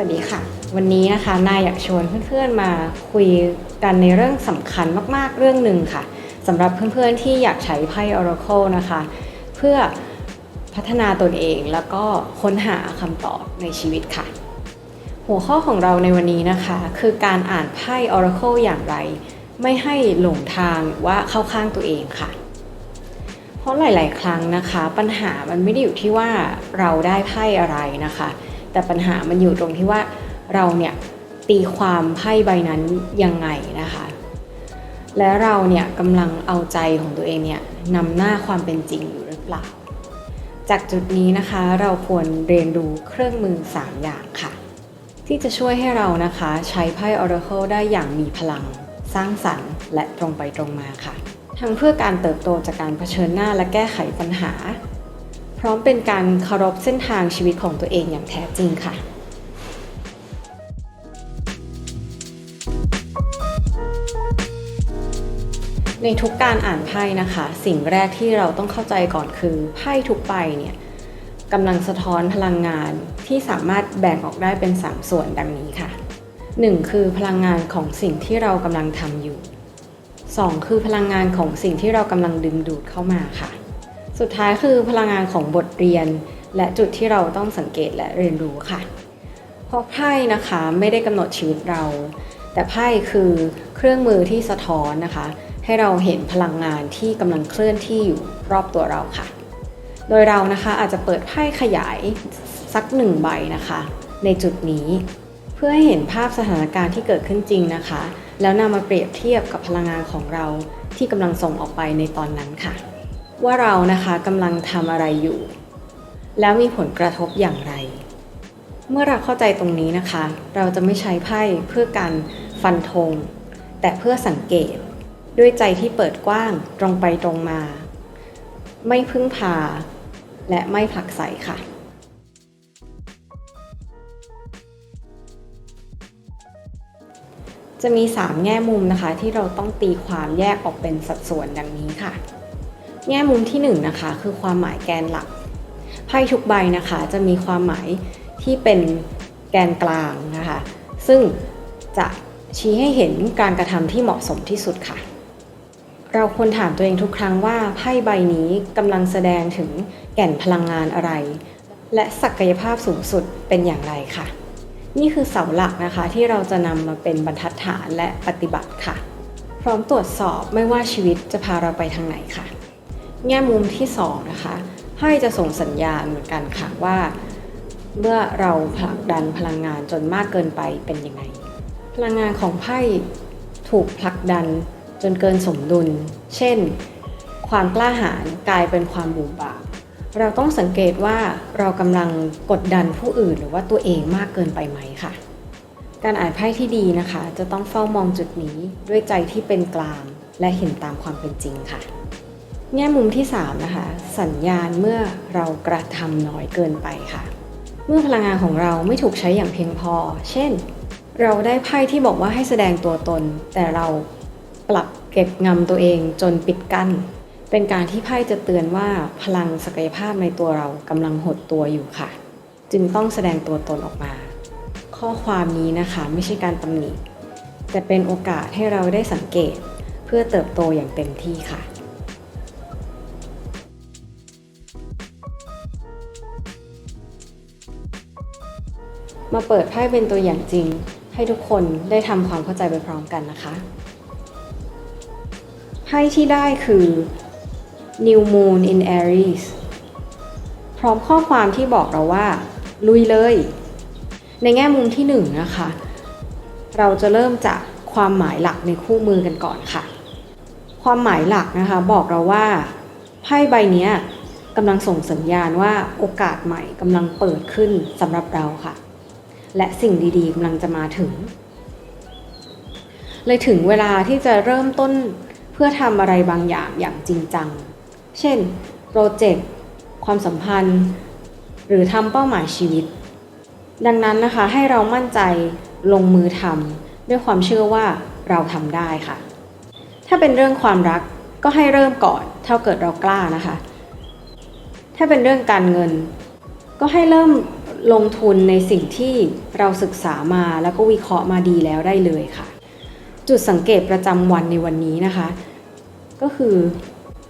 วัสดีค่ะ วันนี้นะคะนายอยากชวนเพื่อนๆมาคุยกันในเรื่องสำคัญมากๆเรื่องหนึ่งค่ะสำหรับเพื่อนๆที่อยากใช้ไพ่ Oracle นะคะ เพื่อพัฒนาตนเองแล้วก็ค้นหาคำตอบในชีวิตค่ะ หัวข้อของเราในวันนี้นะคะ คือการอ่านไพ่ Oracle อย่างไร ไม่ให้หลงทางหรือว่าเข้าข้างตัวเองค่ะ เพราะหลาย ๆ ครั้งนะคะ ปัญหามันไม่ได้อยู่ที่ว่าเราได้ไพ่อะไรนะคะ แต่ปัญหามันอยู่ตรงที่ว่าเราเนี่ยตีความไพ่ใบนั้นยังไงนะคะ และเราเนี่ยกำลังเอาใจของตัวเองเนี่ยนำหน้าความเป็นจริงอยู่หรือเปล่า จากจุดนี้นะคะเราควรเรียนรู้เครื่องมือ 3 อย่างค่ะ ที่จะช่วยให้เรานะคะใช้ไพ่ Oracle ได้อย่างมีพลัง สร้างสรรค์ และตรงไปตรงมาค่ะ ทั้งเพื่อการเติบโตจากการเผชิญหน้าและแก้ไขปัญหา พร้อมเป็นการเคารพเส้นทางชีวิตของตัวเองอย่างแท้จริงค่ะในทุกการอ่านไพ่นะคะ สิ่งแรกที่เราต้องเข้าใจก่อนคือไพ่ทุกใบเนี่ยกำลังสะท้อนพลังงานที่สามารถแบ่งออกได้เป็น 3 ส่วนดังนี้ค่ะ 1. คือพลังงานของสิ่งที่เรากำลังทำอยู่ 2. คือพลังงานของสิ่งที่เรากำลังดึงดูดเข้ามาค่ะ สุดท้ายคือพลังงานของบทเรียน และจุดที่เราต้องสังเกตและเรียนรู้ค่ะ เพราะไพ่นะคะไม่ได้กำหนดชีวิตเรา แต่ไพ่คือเครื่องมือที่สะท้อนนะคะ ให้เราเห็นพลังงานที่กำลังเคลื่อนที่อยู่รอบตัวเราค่ะ โดยเรานะคะอาจจะเปิดไพ่ขยายสักหนึ่งใบนะคะ ในจุดนี้ เพื่อให้เห็นภาพสถานการณ์ที่เกิดขึ้นจริงนะคะ แล้วนำมาเปรียบเทียบกับพลังงานของเราที่กำลังส่งออกไปในตอนนั้นค่ะ ว่าเรานะคะกำลังทำอะไรอยู่ แล้วมีผลกระทบอย่างไร เมื่อเราเข้าใจตรงนี้นะคะ เราจะไม่ใช้ไพ่เพื่อการฟันธงแต่เพื่อสังเกตด้วยใจที่เปิดกว้างตรงไปตรงมา ไม่พึ่งพา และไม่ผลักไสค่ะจะมี 3 แง่มุมนะคะ ที่เราต้องตีความแยกออกเป็นสัดส่วนดังนี้ค่ะ แง่มุมที่1นนะคะคือความหมายแกนหลักไพ่ทุกใบนะคะ จะมีความหมายที่เป็นแกนกลางนะคะ ซึ่งจะชี้ให้เห็นการกระทำที่เหมาะสมที่สุดค่ะ เราควรถามตัวเองทุกครั้งว่าไพ่ใบนี้กำลังแสดงถึงแก่นพลังงานอะไร และศักยภาพสูงสุดเป็นอย่างไรค่ะ นี่คือเสาหลักนะคะที่เราจะนำมาเป็นบรรทัดฐานและปฏิบัติค่ะ พร้อมตรวจสอบไม่ว่าชีวิตจะพาเราไปทางไหนค่ะ แง่มุมที่2นะคะไพ่จะส่งสัญญาณเหมือนกันค่ะว่า เมื่อเราผลักดันพลังงานจนมากเกินไปเป็นยังไง พลังงานของไพ่ถูกผลักดันจนเกินสมดุล เช่น ความกล้าหาญกลายเป็นความบูบาปเราต้องสังเกตว่าเรากำลังกดดันผู้อื่นหรือว่าตัวเองมากเกินไปไหมค่ะ การอ่านไพ่ที่ดีนะคะ จะต้องเฝ้ามองจุดนี้ด้วยใจที่เป็นกลางและเห็นตามความเป็นจริงค่ะ แง่มุมที่ 3 นะคะ สัญญาณเมื่อเรากระทำน้อยเกินไปค่ะ เมื่อพลังงานของเราไม่ถูกใช้อย่างเพียงพอ เช่น เราได้ไพ่ที่บอกว่าให้แสดงตัวตน แต่เราปรับเก็บงำตัวเองจนปิดกั้น เป็นการที่ไพ่จะเตือนว่าพลังศักยภาพในตัวเรากำลังหดตัวอยู่ค่ะ จึงต้องแสดงตัวตนออกมา ข้อความนี้นะคะไม่ใช่การตำหนิแต่เป็นโอกาสให้เราได้สังเกต เพื่อเติบโตอย่างเต็มที่ค่ะ มาเปิดไพ่เป็นตัวอย่างจริง ให้ทุกคนได้ทำความเข้าใจไปพร้อมกันนะคะ ไพ่ที่ได้คือ New Moon in Aries พร้อมข้อความที่บอกเราว่า ลุยเลย ในแง่มุมที่หนึ่งนะคะ เราจะเริ่มจากความหมายหลักในคู่มือกันก่อนค่ะ ความหมายหลักนะคะบอกเราว่าไพ่ใบนี้กำลังส่งสัญญาณว่าโอกาสใหม่กำลังเปิดขึ้นสำหรับเราค่ะ และสิ่งดีๆกำลังจะมาถึง เลยถึงเวลาที่จะเริ่มต้นเพื่อทำอะไรบางอย่างอย่างจริงจัง เช่น โปรเจกต์ ความสัมพันธ์ หรือทำเป้าหมายชีวิต ดังนั้นนะคะให้เรามั่นใจลงมือทำด้วยความเชื่อว่าเราทำได้ค่ะ ถ้าเป็นเรื่องความรักก็ให้เริ่มก่อนเท่าเกิดเรากล้านะคะ ถ้าเป็นเรื่องการเงิน ก็ให้เริ่ม ลงทุนในสิ่งที่เราศึกษามาแล้วก็วิเคราะห์มาดีแล้วได้เลยค่ะ จุดสังเกตประจำวันในวันนี้นะคะ ก็คือ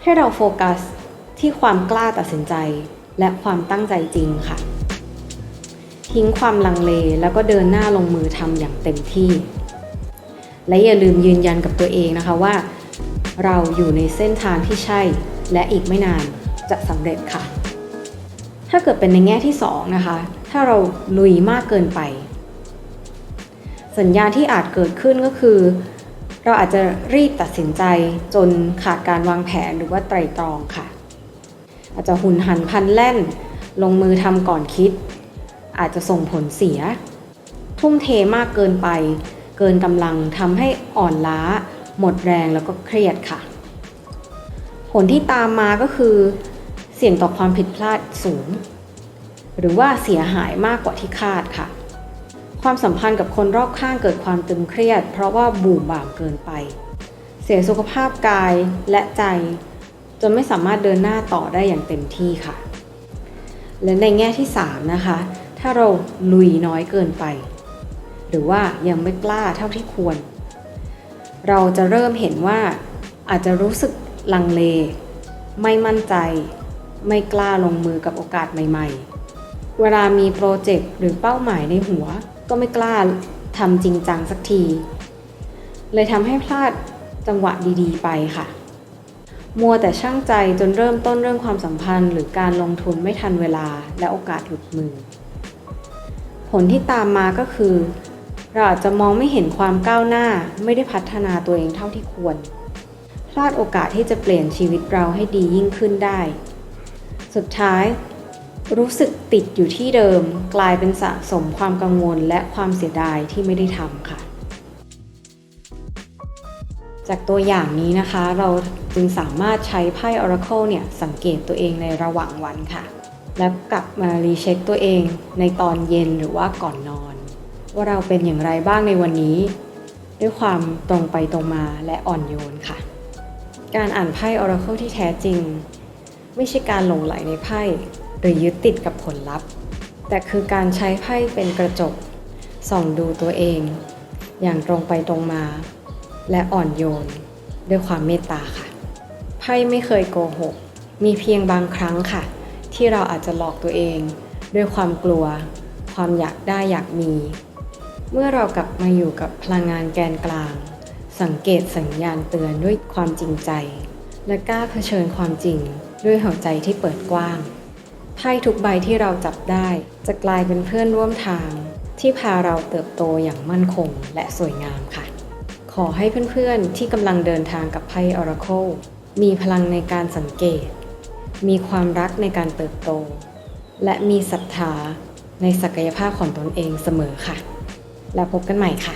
ให้เราโฟกัสที่ความกล้าตัดสินใจและความตั้งใจจริงค่ะ ทิ้งความลังเลแล้วก็เดินหน้าลงมือทำอย่างเต็มที่ และอย่าลืมยืนยันกับตัวเองนะคะว่า เราอยู่ในเส้นทางที่ใช่ และอีกไม่นานจะสำเร็จค่ะ ถ้าเกิดเป็นในแง่ที่สองนะคะ ถ้าเราลุยมากเกินไป สัญญาณที่อาจเกิดขึ้นก็คือ เราอาจจะรีบตัดสินใจจนขาดการวางแผนหรือว่าไตรตรองค่ะ อาจจะหุนหันพันแล่น ลงมือทำก่อนคิด อาจจะส่งผลเสีย ทุ่มเทมากเกินไป เกินกำลังทำให้อ่อนล้า หมดแรงแล้วก็เครียดค่ะ ผลที่ตามมาก็คือ เสี่ยงต่อความผิดพลาดสูง หรือว่าเสียหายมากกว่าที่คาดค่ะ ความสัมพันธ์กับคนรอบข้างเกิดความตึงเครียด เพราะว่าบู่บ่ามเกินไป เสียสุขภาพกายและใจ จนไม่สามารถเดินหน้าต่อได้อย่างเต็มที่ค่ะ และในแง่ที่ 3 นะคะ ถ้าเราลุยน้อยเกินไป หรือว่ายังไม่กล้าเท่าที่ควร เราจะเริ่มเห็นว่าอาจจะรู้สึกลังเล ไม่มั่นใจ ไม่กล้าลงมือกับโอกาสใหม่ ๆ เวลามีโปรเจกต์หรือเป้าหมายในหัว ก็ไม่กล้าทำจริงจังสักที เลยทำให้พลาดจังหวะดีๆ ไปค่ะ มัวแต่ช่างใจจนเริ่มต้นเรื่องความสัมพันธ์ หรือการลงทุนไม่ทันเวลาและโอกาสหลุดมือ ผลที่ตามมาก็คือ เราอาจจะมองไม่เห็นความก้าวหน้าไม่ได้พัฒนาตัวเองเท่าที่ควร พลาดโอกาสที่จะเปลี่ยนชีวิตเราให้ดียิ่งขึ้นได้ สุดท้าย รู้สึกติดอยู่ที่เดิม กลายเป็นสะสมความกังวลและความเสียดายที่ไม่ได้ทำค่ะ จากตัวอย่างนี้นะคะ เราจึงสามารถใช้ไพ่ Oracle เนี่ย สังเกตตัวเองในระหว่างวันค่ะ และกลับมารีเช็คตัวเองในตอนเย็นหรือว่าก่อนนอน ว่าเราเป็นอย่างไรบ้างในวันนี้ ด้วยความตรงไปตรงมาและอ่อนโยนค่ะ การอ่านไพ่ Oracle ที่แท้จริง ไม่ใช่การหลงไหลในไพ่ หรือยึดติดกับผลลัพธ์ แต่คือการใช้ไพ่เป็นกระจก ส่องดูตัวเอง อย่างตรงไปตรงมา และอ่อนโยน ด้วยความเมตตาค่ะ ไพ่ไม่เคยโกหก มีเพียงบางครั้งค่ะ ที่เราอาจจะหลอกตัวเอง ด้วยความกลัว ความอยากได้อยากมี เมื่อเรากลับมาอยู่กับพลังงานแกนกลาง สังเกตสัญญาณเตือนด้วยความจริงใจ และกล้าเผชิญความจริงด้วยหัวใจที่เปิดกว้าง ไพ่ทุกใบที่เราจับได้ จะกลายเป็นเพื่อนร่วมทาง ที่พาเราเติบโตอย่างมั่นคงและสวยงามค่ะ ขอให้เพื่อนๆ ที่กำลังเดินทางกับไพ่ Oracle มีพลังในการสังเกต มีความรักในการเติบโต และมีศรัทธาในศักยภาพของตนเองเสมอค่ะ แล้วพบกันใหม่ค่ะ